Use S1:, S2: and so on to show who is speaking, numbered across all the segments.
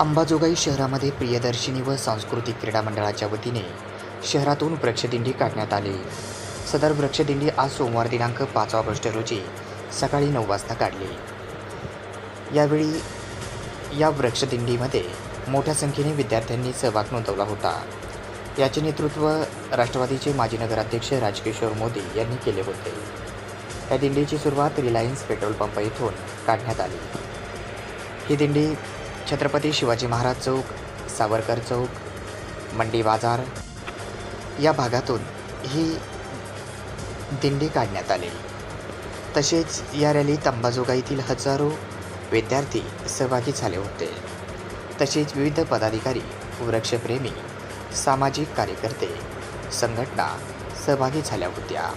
S1: अंबाजोगाई शहरामध्ये प्रियदर्शिनी व सांस्कृतिक क्रीडा मंडळाच्या वतीने शहरातून वृक्षदिंडी काढण्यात आली. सदर वृक्षदिंडी आज सोमवार दिनांक पाच ऑगस्ट रोजी सकाळी नऊ वाजता काढली. यावेळी या वृक्षदिंडीमध्ये मोठ्या संख्येने विद्यार्थ्यांनी सहभाग नोंदवला होता. याचे नेतृत्व राष्ट्रवादीचे माजी नगराध्यक्ष राजकिशोर मोदी यांनी केले होते. या दिंडीची सुरुवात रिलायन्स पेट्रोल पंप येथून काढण्यात आली. ही दिंडी छत्रपती शिवाजी महाराज चौक सावरकर चौक मंडी बाजार. या भागातून ही दिंडी काढण्यात आली तसेच या रॅलीत अंबाजोगाईतील हजारो विद्यार्थी सहभागी झाले होते. तसेच विविध पदाधिकारी वृक्षप्रेमी सामाजिक कार्यकर्ते संघटना सहभागी झाल्या होत्या.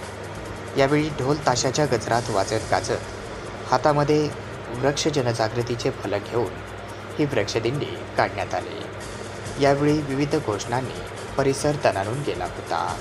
S1: यावेळी ढोल ताशाच्या गजरात वाजत गाजत हातामध्ये वृक्ष जनजागृतीचे फलक घेऊन ही वृक्षदिंडी काढण्यात आली. यावेळी विविध घोषणांनी परिसर तणारून गेला होता.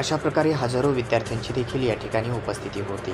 S1: अशा प्रकारे हजारो विद्यार्थ्यांची देखील या ठिकाणी उपस्थिती होती.